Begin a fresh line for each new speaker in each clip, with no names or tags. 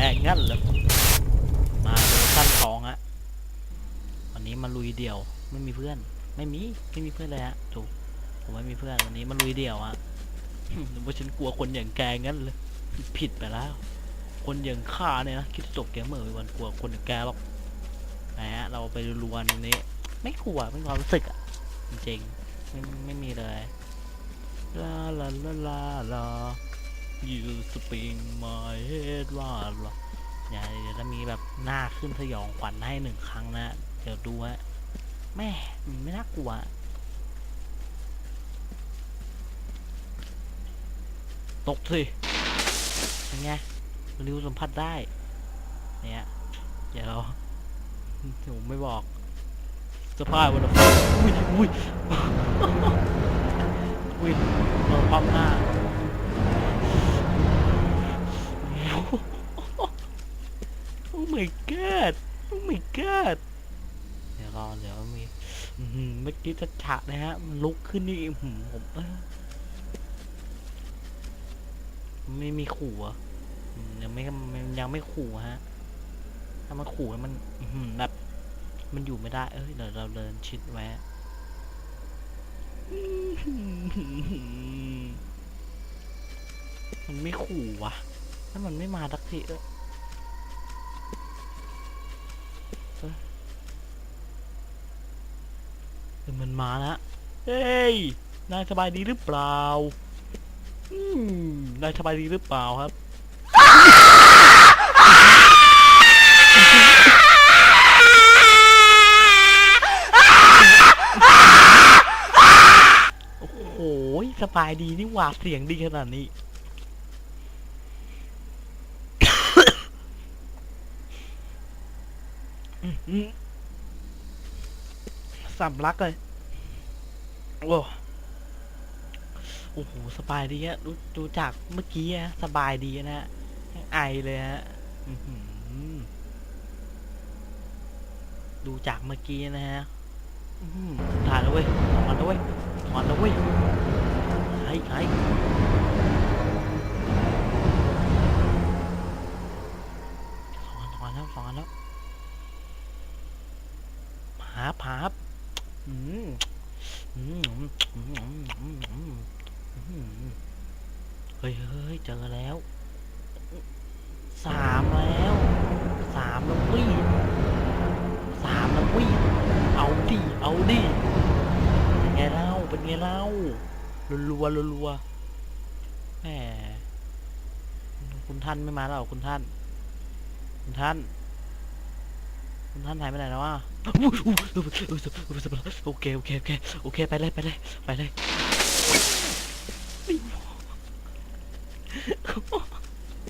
แงงั้นเหรมาเวอสั้นสองฮะวันนี้มาลุยเดี่ยวไม่มีเพื่อน ไม่มีไม่มีเพื่อนเลยฮะถูกผมไม่มีเพื่อนวันนี้มาลุยเดี่ยวฮะหรือว่าฉันกลัวคนอย่างแกงั้นเลยผิดไปแล้ว คนอย่างข้าเนี่ยนะคิดจบแกมเมอไปวันกลัวคนอย่างแกหรอกนะฮะเราไปรวนนี้ ไม่กลัวไม่ความรู้สึกอะจริงไม่ไม่มีเลยลาลาลาลา you spin my head ว่าหรอเนี่ยเดี๋ยวจะมีแบบหน้าขึ้นสยองขวัญให้หนึ่งครั้งนะ เดี๋ยวดูฮะแม่มันไม่น่ากลัว ตกสิเป็นไงริวสัมผัสได้ เนี่ย เดี๋ยวผมไม่บอกสภาพวันละอุ้ยอุ้ยอุ้ยเราความหน้า my god โอ้ my god เดี๋ยวรอเดี๋ยวมีเมื่อกี้จะฉะนะฮะ มันลุกขึ้นนี่หือผมไม่มีขู่อะยังไม่ยังไม่ขู่ฮะ ถ้ามันขู่มันแบบมันอยู่ไม่ได้ เอ้ยเดี๋ยวเราเดินชิดไว้มันไม่ขู่วะถ้ามันไม่มาสักทีเออ เดี๋ยวมันมาแล้วเฮ้ย นายสบายดีหรือเปล่า อืม นายสบายดีหรือเปล่าครับโอ้โหสบายดีนี่หว่าเสียงดีขนาดนี้ อื้อหือ สำลักเลย โอ้โอ้โห สบายดีฮะดูดูจากเมื่อกี้ฮะ สบายดีนะฮะไอเลยฮะดูจากเมื่อกี้นะฮะอื้อหือถ่ายแล้วเว้ยถอนแล้วเว้ยถอนแล้วเว้ยหายห เฮ้ยเฮ้ยเจอแล้วสามแล้วสามแล้ววิสามแล้ววิเอาดิเอาดิเป็นไงเล่าเป็นไงเล่ารัวๆรัวๆแหมคุณท่านไม่มาแล้วคุณท่าน คุณท่าน คุณท่านหายไปไหนแล้วอะ โอเคโอเคโอเคโอเคไปเลยไปเลยไปเลย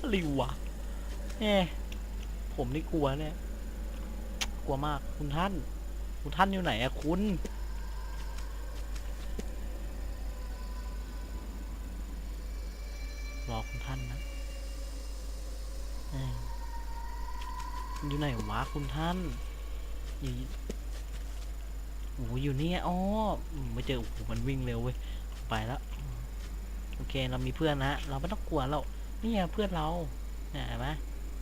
อะไรวะแหมผมนี่กลัวเนี่ย กลัวมากคุณท่าน คุณท่านอยู่ไหนอะคุณรอคุณท่านนะอยู่ไหนวะคุณท่าน อยู่โอ้อยู่นี่อ๋อไม่เจอโอ้โหมันวิ่งเร็วเว้ยไปแล้วโอเคเรามีเพื่อนนะเราไม่ต้องกลัวเรานี่ไงเพื่อนเราเนี่ยเห็นไหม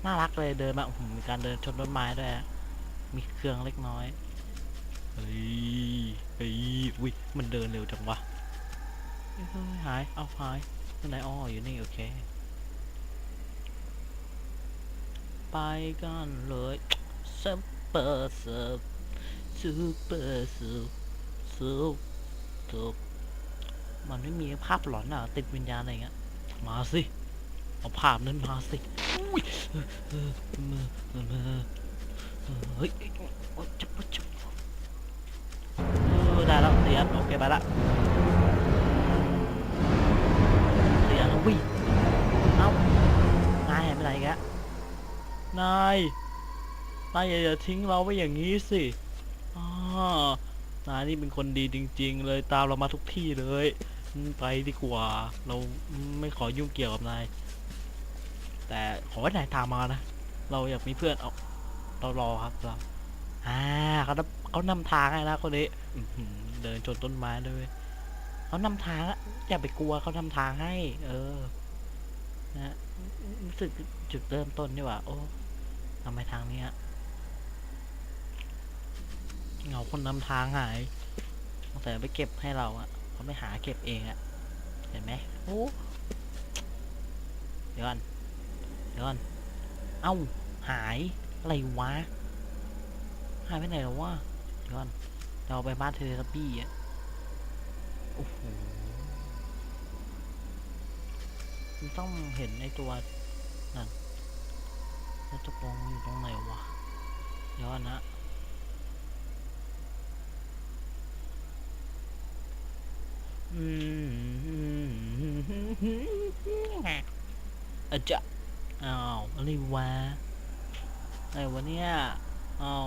น่ารักเลยเดินมาโอ้โหมีการเดินชนต้นไม้ด้วยมีเครื่องเล็กน้อยเฮ้ยเฮ้ยอุ้ยมันเดินเร็วจังวะหายเอาหายที่ไหนอ๋ออยู่นี่โอเคไปกันเลยเซูเปอร์เซิร์ฟซูเปอร์เซิร์ฟซูถูมันไม่มีภาพหลอนอะ ติดวิญญาณอะไรเงี้ย มาสิ เอาภาพนั้นมาสิอุ้ยเฮ้ยจุ๊บจุ๊บได้แล้วเสียโอเคไปละเสียแล้ววิเอ้านายหายไปไหนกแล้วนาย นายอย่าทิ้งเราไว้อย่างนี้สิอานายนี่เป็นคนดีจริง ๆ เลยตามเรามาทุกที่เลยไปดีกว่า เราไม่ขอยุ่งเกี่ยวกับนายแต่ขอให้นายตามมานะเราอยากมีเพื่อนเอาเรารอครับเราอ่าเขาเขานำทางให้นะคนนี้เดินชนต้นไม้ด้วยเขานำทางอะอย่าไปกลัวเขานำทางให้ เออนะรู้สึกจุดเริ่มต้นนี่ว่า โอ้ทำไมทางนี้ เงาคนนำทางหายสงสัยเอาไปเก็บให้เราอะเขาไม่หาเก็บเองอะเห็นไหมโอ้เดี๋ยวก่อนเดี๋ยวก่อนเอ้าหายอะไรวะหายไปไหนแล้ววะเดี๋ยวก่อนเราไปบ้านเทเลทับบี้อะโอ้โหมันต้องเห็นไอตัวนั่นแล้วตกลงมันอยู่ตรงไหนวะเดี๋ยวก่อนนะ อืม อาจจะอ้าวอะไรวะอะไรวะเนี่ยอ้าว